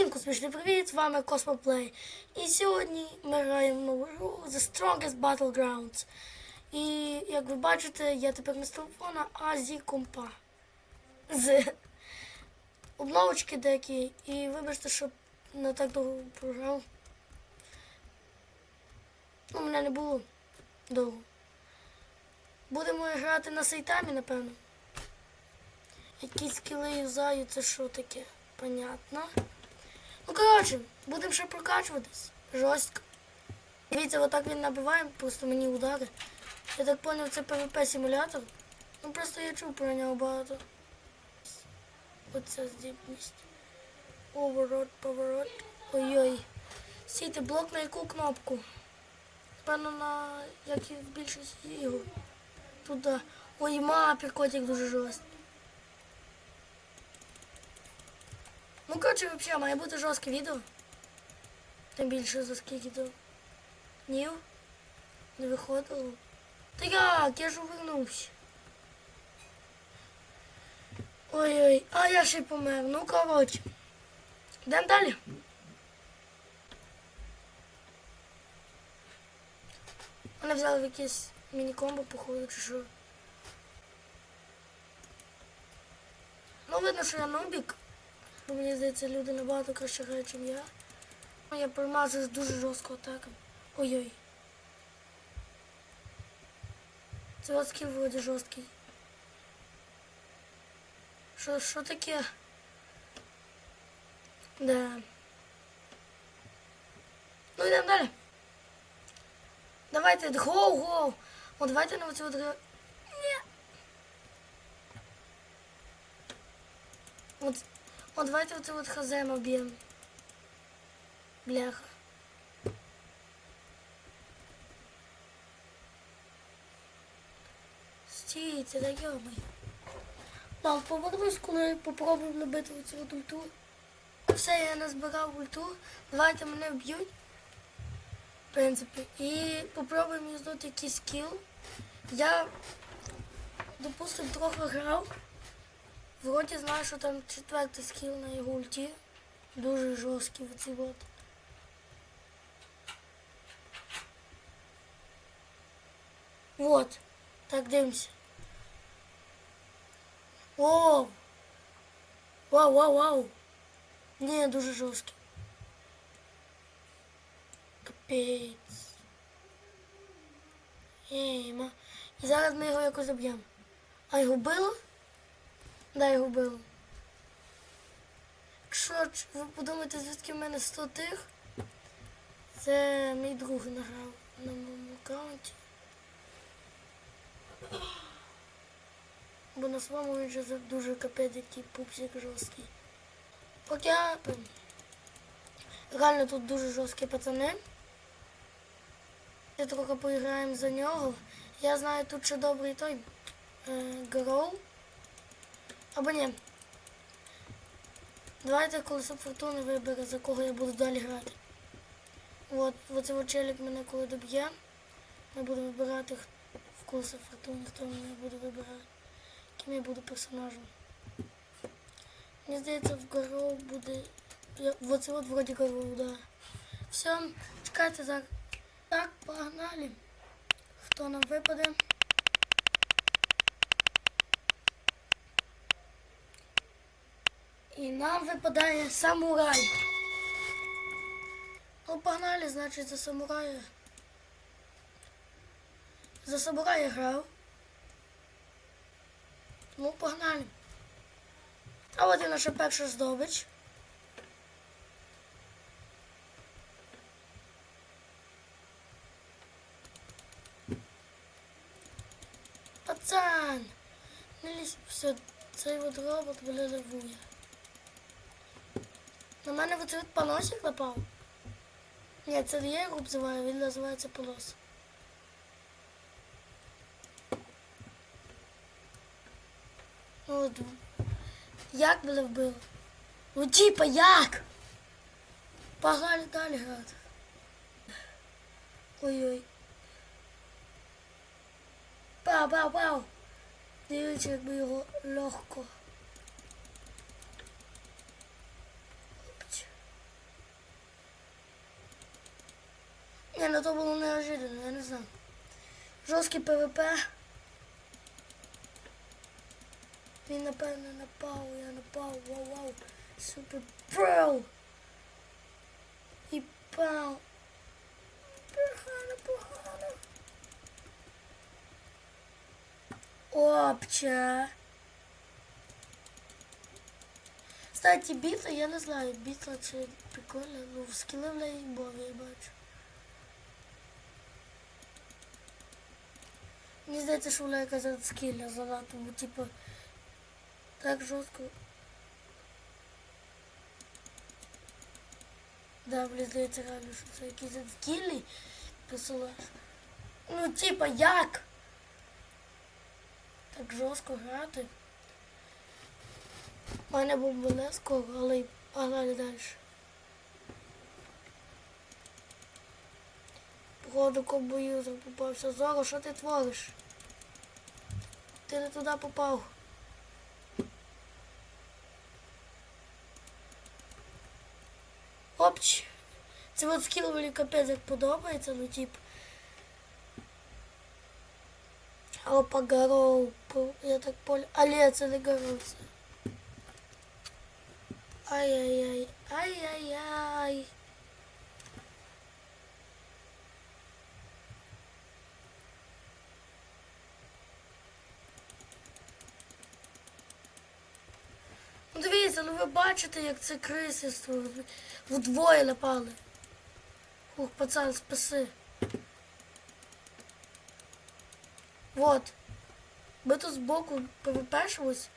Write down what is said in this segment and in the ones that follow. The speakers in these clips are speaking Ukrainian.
Всім космічний привіт! З вами Космоплей. І сьогодні ми граємо нову гру The Strongest Battlegrounds. І як ви бачите, я тепер не з телефона, а зі компа. З обновочки деякі. І вибачте, що не так довго програв. Ну, мене не було довго. Будемо грати на сейтамі, напевно. Які скіли юзаю, це що таке? Понятно. Коротше, будемо ще прокачуватись. Жорстко. Дивіться, отак він набиває, просто мені удари. Я так поняв, це PvP симулятор. Ну просто я чув про нього багато. Оце здібність. Поворот, поворот. Ой-ой. Сійте блок на яку кнопку? Певно, на як і в більшості ігор. Туди. Ой, мапі котик дуже жорсткий. Ну, коротше, взагалі, має бути жорстке відео. Тим більше за скільки то днів не виходило. Та як, я ж увернувся. Ой-ой, а я ще й помер. Ну, коротше. Йдемо далі. Мене взяли якесь міні-комбо, походу, чи що. Ну, видно, що я нубік. Бо мені здається, люди набагато краще грають, ніж я. Я промазую з дуже жорстко атаком. Ой-ой. Це от скіл вроді жорсткий. Що, що таке? Да. Ну йдемо далі. Давайте, гоу-гоу. О, давайте на оцю от... Ні. От, от давайте оце от хазем об'єм. Бляха. Стійте, да йомай. Мам, повернусь, коли попробуємо набити оцю от ульту. Все, я назбирав ульту. Давайте мене вб'ють. В принципі. І попробуємо юзнути якийсь скіл. Я, допустим, трохи грав. Вроді знаю, що там четвертий скіл на його ульті. Дуже жорсткий оці от. Вот. Так, дивимося. О! Вау, вау, вау. Ні, дуже жорсткий. Капець. Ей, ма. І зараз ми його якось заб'ємо. А його било? Да, його било. Якщо ви подумаєте, звідки в мене 100 тих, це мій друг награв на моєму аккаунті. Бо на своєму він же дуже капець, який пупсик жорсткий. Б, реально тут дуже жорсткі пацани. Я трохи поіграємо за нього. Я знаю тут ще добрий той е. Або ні. Давайте колесо фортуни вибере, за кого я буду далі грати. От, оцей от челік мене коли доб'є. Я буду вибирати в колесо фортуни, хто мене буде вибирати. Ким я буду персонажем. Мені здається, в Гроу буде. Я, оце от вроді Гроу, да. Все, чекайте зараз. Так, погнали. Хто нам випаде? Нам випадає самурай. Ну, погнали, значить, за самурая. За самурая грав. Ну, погнали. А от і наша перша здобич. Пацан! Все, цей от робот левує. На мене от поносик напав. Ні, це не я його обзиваю, він називається понос. Ну, от, як мене вбило? Ну типа як? Погнали далі грати. Ой-ой. Пау, пау, пау. Дивіться, якби його легко. Ні, ну то було неожиданно, я не знаю. Жорсткий ПВП. Він напевно напав, я напав, вау вау. Супер про. І пау. Погано, погано. Опча. Кстати, бітла, я не знаю, бітла чи прикольно, ну в скіли в неї бові я бачу. Мені здається, що вона якась скіля занадто, бо типу так жорстко. Да, мені здається реально, що це якийсь от скільний персонаж. Ну, типа, як? Так жорстко грати. У мене був Белеско, але погнали далі. Походу комбоюзер попався. Зоро, що ти твориш? Ти не туди попав. Опч. Це от скіл мені капець як подобається, ну тип. Опа, горов. Я так понял. Але це не горов. це. Ай-яй-яй. Ай-яй-яй. Дивіться, ну ви бачите, як це криси створ- вдвоє напали. Ух, пацан, спаси. Вот. Ми тут збоку ПВПшимось.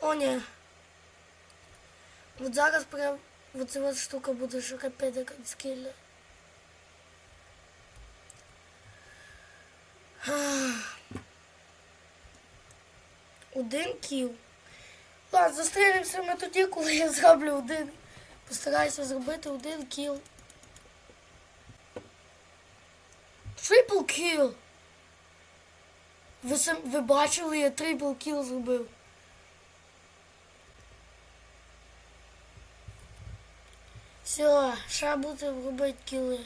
О, ні. От зараз прям оця от штука буде, як скільна. Один кіл. Ладно, зустрінемося ми тоді, коли я зроблю один. Постараюся зробити один кіл. Трипл кіл. Ви, сам, ви бачили, я трипл кіл зробив. Все, ще будемо робити кіли.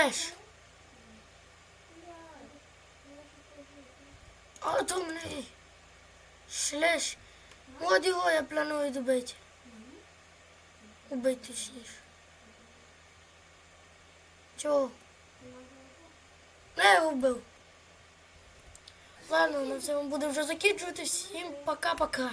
Шлеш. А то мене. Шлеш. От його я планую добити. Убити точніше. Чого? Не його вбив. Ладно, на цьому буде вже закінчувати. Всім пока-пока.